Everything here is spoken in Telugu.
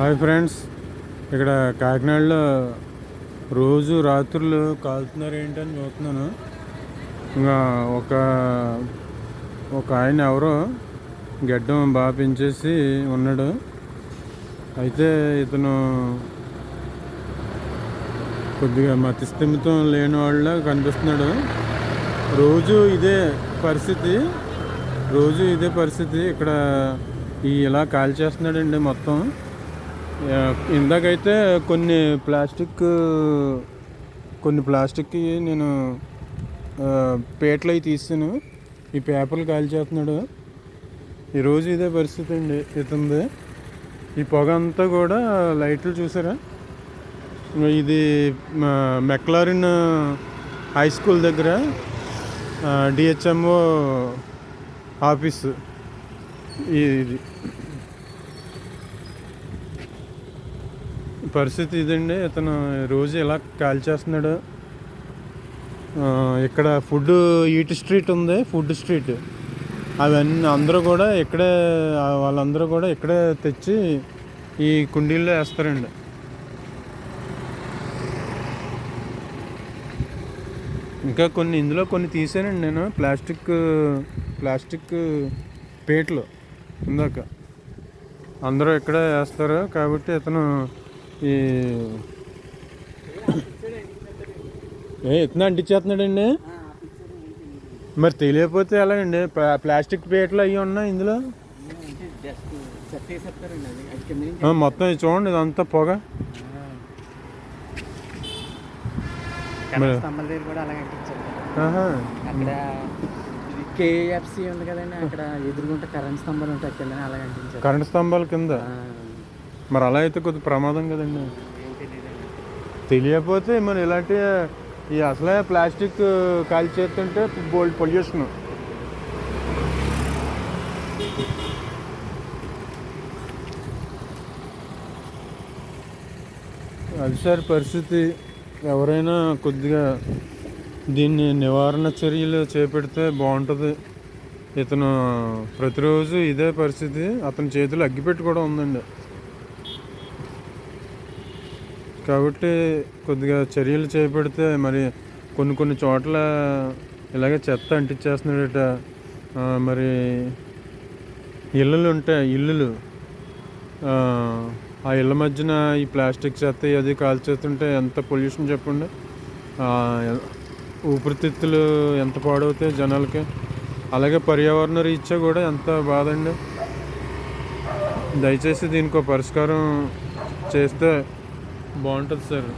Hi friends. ఇక్కడ కాకినాడలో రోజు రాత్రులు కాలుతున్నారు ఏంటని చూస్తున్నాను. ఇంకా ఒక ఒక ఆయన ఎవరో గడ్డం బాగా పెంచేసి ఉన్నాడు. అయితే ఇతను కొద్దిగా మతిస్థిమితం లేని వాళ్ళ కనిపిస్తున్నాడు. రోజు ఇదే పరిస్థితి. రోజు ఇదే పరిస్థితి. ఇక్కడ ఈ ఇలా కాల్ చేస్తున్నాడండి మొత్తం. ఇందాకైతే కొన్ని ప్లాస్టిక్ కొన్ని ప్లాస్టిక్కి నేను పేటలు అవి తీసాను ఈ పేపర్లు కాల్ చేస్తున్నాడు ఈరోజు ఇదే పరిస్థితి అండి ఇతంది. ఈ పొగ అంతా కూడా లైట్లు చూసారా? ఇది మెక్లారిన్ హై స్కూల్ దగ్గర డిహెచ్ఎంఓ ఆఫీసు. ఇది పరిస్థితి ఇదండి. ఇతను రోజు ఇలా కాల్ చేస్తున్నాడు. ఇక్కడ ఫుడ్ ఈట్ స్ట్రీట్ ఉంది. Food street. అవన్నీ అందరూ కూడా ఇక్కడే వాళ్ళందరూ కూడా ఇక్కడే తెచ్చి ఈ కుండీల్లో వేస్తారండి. ఇంకా కొన్ని ఇందులో కొన్ని తీసానండి నేను. ప్లాస్టిక్ ప్లాస్టిక్ పేట్లు ఇందాక. అందరూ ఇక్కడే వేస్తారు. కాబట్టి ఇతను ఈ ఏ ఇతను అంటించేస్తున్నాడండి? మరి తెలియకపోతే ఎలాగండి? ప్లా- ప్లాస్టిక్ పేట్లు అవి ఉన్నాయి ఇందులో? మొత్తం చూడండి ఇదంతా పొగ. కేఎఫ్సి ఉంది కదండి అక్కడ ఎదురుగుంటే కరెంట్ స్తంభాలు ఉంటాయి కింద అలాగే కరెంట్ స్తంభాల కింద? మరి అలా అయితే కొద్ది ప్రమాదం కదండి. తెలియకపోతే మరి ఇలాంటి ఈ అసలే ప్లాస్టిక్ కాల్చేస్తుంటే బోల్డ్ పొల్యూషన్. అది సార్ పరిస్థితి ఎవరైనా కొద్దిగా దీన్ని నివారణ చర్యలు చేపడితే బాగుంటుంది. ఇతను ప్రతిరోజు ఇదే పరిస్థితి అతని చేతిలో అగ్గిపెట్టి కూడా ఉందండి. కాబట్టి కొద్దిగా చర్యలు చేపడితే మరి కొన్ని కొన్ని చోట్ల ఇలాగే చెత్త అంటించేస్తున్నాడట మరి ఇల్లులు ఉంటాయి ఇల్లులు. ఆ, ఇళ్ళ మధ్యన ఈ ప్లాస్టిక్ చెత్త అది కాల్చేస్తుంటే ఎంత పొల్యూషన్ చెప్పండి? ఊపిరితిత్తులు ఎంత పాడవుతాయి జనాలకి? అలాగే పర్యావరణ రీత్యా కూడా ఎంత బాధ అండి దయచేసి దీనికి ఒక పరిష్కారం చేస్తే బాగుంటుంది సార్